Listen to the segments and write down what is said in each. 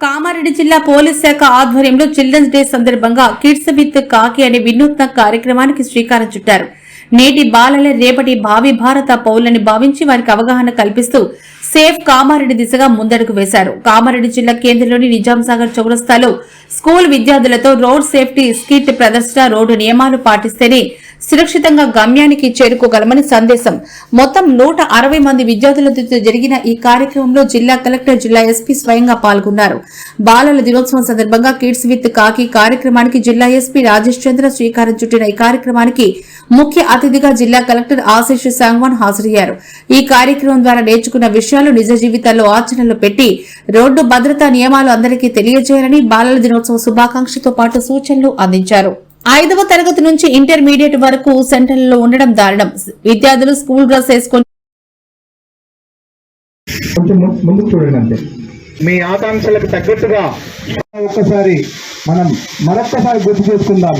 కామారెడ్డి జిల్లా పోలీస్ శాఖ ఆధ్వర్యంలో చిల్డ్రన్స్ డే సందర్భంగా కిడ్స్ విత్ కాకి అనే వినూత్న కార్యక్రమానికి శ్రీకారం చుట్టారు. నేటి బాలలే రేపటి భావి భారత పౌరులని భావించి వారికి అవగాహన కల్పిస్తూ సేఫ్ కామారెడ్డి దిశగా ముందడుగు వేశారు. కామారెడ్డి జిల్లా కేంద్రంలోని నిజాంసాగర్ చౌరస్తాలో స్కూల్ విద్యార్థులతో రోడ్ సేఫ్టీ స్కిట్ ప్రదర్శన రోడ్డు నియమాలు పాటిస్తేనే సురక్షితంగా గమ్యానికి చేరుకోగలమని సందేశం. మొత్తం నూట అరవై మంది విద్యార్థులతో జరిగిన ఈ కార్యక్రమంలో జిల్లా కలెక్టర్ జిల్లా ఎస్పీ స్వయంగా పాల్గొన్నారు. బాలల దినోత్సవం సందర్భంగా కిడ్స్ విత్ కాకి కార్యక్రమానికి జిల్లా ఎస్పీ రాజేష్ చంద్ర శ్రీకారం చుట్టిన ఈ కార్యక్రమానికి ముఖ్య అతిథిగా జిల్లా కలెక్టర్ ఆశీష్ సాంగ్వాన్ హాజరయ్యారు. ఈ కార్యక్రమం ద్వారా నేర్చుకున్న విషయాలు నిజ జీవితాల్లో ఆచరణలో పెట్టి రోడ్డు భద్రతా నియమాలు అందరికీ తెలియజేయాలని బాలల దినోత్సవ శుభాకాంక్షతో పాటు సూచనలు అందించారు. ఐదవ తరగతి నుంచి ఇంటర్మీడియట్ వరకు సెంటర్లలో ఉండడం దారుణం. విద్యార్థులు స్కూల్ డ్రెస్ వేసుకొని ము- ఆకాంక్షలకు తగ్గట్టుగా ఒక్కసారి మనం మరొక్కసారి గుర్తు చేసుకుందాం.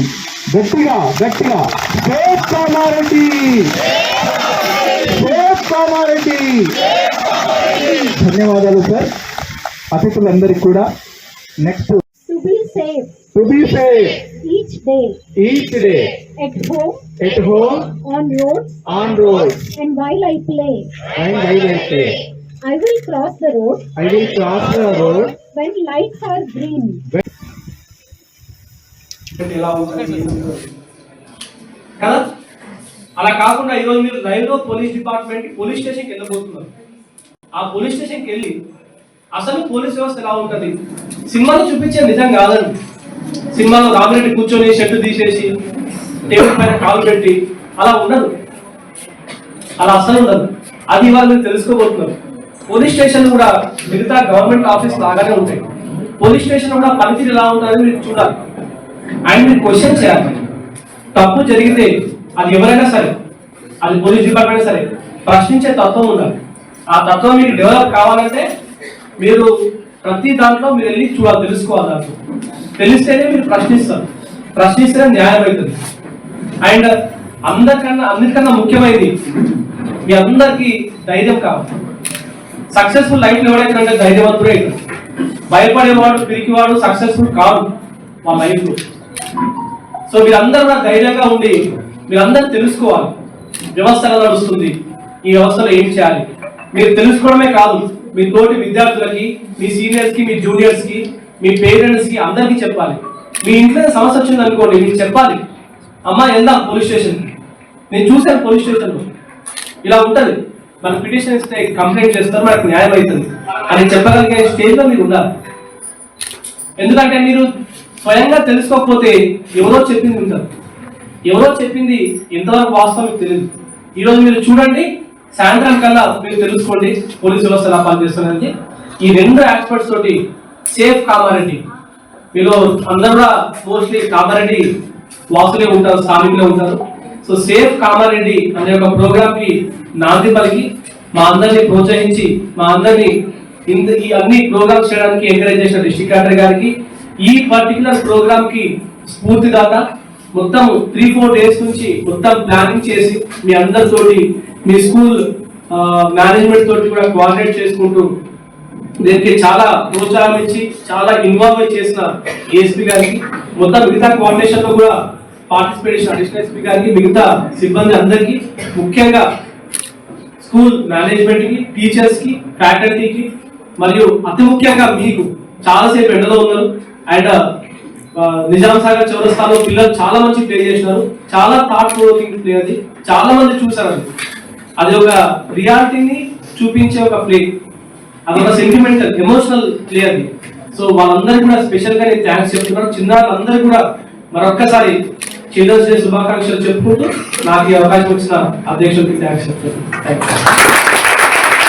గట్టిగా గట్టిగా. కామారెడ్డి! కామారెడ్డి! ధన్యవాదాలు సార్. అతిథులందరికీ కూడా. Next. To be safe each day. Each day at home, at home on roads, on road and while I play. And I will play I will cross the road I will cross the road when lights are green. ఉంటుంది? కదా? అలా కాకుండా ఈరోజు మీరు లైవ్లో police department police స్టేషన్కి వెళ్ళబోతున్నారు. ఆ police స్టేషన్కి వెళ్ళి అసలు పోలీస్ వ్యవస్థ ఎలా ఉంటుంది? సినిమాలో చూపించే నిజం కాదండి సినిమాలో రామిరెడ్డి కూర్చొని షర్టు తీసేసి టేబుల్ పైన కాలు పెట్టి అలా ఉండదు. అలా అసలు ఉండదు. అది వాళ్ళు తెలుసుకోబోతున్నారు. పోలీస్ స్టేషన్ కూడా మిగతా గవర్నమెంట్ ఆఫీస్ లాగానే ఉంటాయి. పోలీస్ స్టేషన్ కూడా పనితీరు ఎలా ఉంటుందని మీరు చూడాలి. అండ్ మీరు క్వశ్చన్ చేయాలి. తప్పు జరిగితే అది ఎవరైనా సరే అది పోలీస్ డిపార్ట్మెంట్ సరే ప్రశ్నించే తత్వం ఉండాలి. ఆ తత్వం మీకు డెవలప్ కావాలంటే మీరు ప్రతి దాంట్లో మీరు వెళ్ళి చూడాలి తెలుసుకోవాలి దాంట్లో తెలిస్తేనే మీరు ప్రశ్నిస్తారు. ప్రశ్నిస్తేనే న్యాయం అవుతుంది. అండ్ అందరికన్నా అన్నిటికన్నా ముఖ్యమైనది మీ అందరికీ ధైర్యం కావాలి. సక్సెస్ఫుల్ లైఫ్ ఎవడైతే ధైర్యవంతుడే భయపడేవాడు పిరికివాడు సక్సెస్ఫుల్ కాదు మా లైఫ్ సో మీరందరూ కూడా ధైర్యంగా ఉండి మీరందరూ తెలుసుకోవాలి. వ్యవస్థ ఎలా నడుస్తుంది ఈ వ్యవస్థలో ఏం చేయాలి? మీరు తెలుసుకోవడమే కాదు. మీ తోటి విద్యార్థులకి మీ సీనియర్స్కి మీ జూనియర్స్కి మీ పేరెంట్స్కి అందరికీ చెప్పాలి. మీ ఇంట్లో సమస్య వచ్చింది అనుకోండి మీకు చెప్పాలి. అమ్మా వెళ్దాం పోలీస్ స్టేషన్ నేను చూశాను పోలీస్ స్టేషన్ ఇలా ఉంటుంది. మన పిటిషన్ ఇస్తే కంప్లైంట్ చేస్తారు మనకు న్యాయం అవుతుంది. అని చెప్పగలిగే స్టేజ్లో మీరు ఉండాలి. ఎందుకంటే మీరు స్వయంగా తెలుసుకోకపోతే ఎవరో చెప్పింది ఉంటారు ఎవరో చెప్పింది ఎంతవరకు వాస్తవం మీకు తెలియదు. ఈరోజు మీరు చూడండి సాయంత్రం కల్లా మీరు తెలుసుకోండి పోలీసు వ్యవస్థ ఎలా పనిచేస్తుందని ఈ రెండు ఎక్స్పర్ట్స్ తోటి సేఫ్ కామారెడ్డి మీరు అందరూ కూడా మోస్ట్లీ కామారెడ్డి వాసులే ఉంటారు స్థానికులే ఉంటారు. సో సేఫ్ కామారెడ్డి అనే ఒక ప్రోగ్రామ్కి నాంది పలికి మా అందరిని ప్రోత్సహించి మా అందరిని ఇంత ఈ అన్ని ప్రోగ్రామ్స్ చేయడానికి ఎంకరేజ్ చేసిన డిస్ట్రిక్ట్ కలెక్టర్ గారికి ఈ పర్టికులర్ ప్రోగ్రామ్కి స్ఫూర్తిదాత మొత్తం త్రీ ఫోర్ డేస్ నుంచి మొత్తం ప్లానింగ్ చేసి మీ అందరితోటి మీ స్కూల్ మేనేజ్మెంట్ తోటి కూడా కోఆర్డినేట్ చేసుకుంటూ దీనికి చాలా ప్రోత్సాహం ఇచ్చి చాలా ఇన్వాల్వ్ చేసిన ఏఎస్పీ గారికి మొత్తం మిగతా కోఆర్డినేషన్లో కూడా పార్టిసిపేషన్ అడిషనల్ ఎస్పీ గారికి మిగతా సిబ్బంది అందరికీ ముఖ్యంగా స్కూల్ మేనేజ్మెంట్కి టీచర్స్కి ఫ్యాకల్టీకి మరియు అతి ముఖ్యంగా మీకు చాలాసేపు ఎండలో ఉన్నారు. అండ్ నిజాం సాగర్ చౌరస్తాలో పిల్లలు చాలా మంచి ప్లే చేసినారు. చాలా థాట్ ప్రొవోకింగ్ ప్లే అది. చాలా మంది చూసారు అది ఒక రియాలిటీని చూపించే ఒక ప్లే. అది ఒక సెంటిమెంటల్ ఎమోషనల్ ప్లే అది. సో వాళ్ళందరికీ కూడా స్పెషల్గా నేను థ్యాంక్స్ చెప్తున్నాను. చిన్నారులందరూ కూడా మరొక్కసారి చిల్డ్రన్స్ డే శుభాకాంక్షలు చెప్పుకుంటూ నాకు ఈ అవకాశం వచ్చిన అధ్యక్షుడికి థ్యాంక్స్ చెప్తున్నాను. Thank you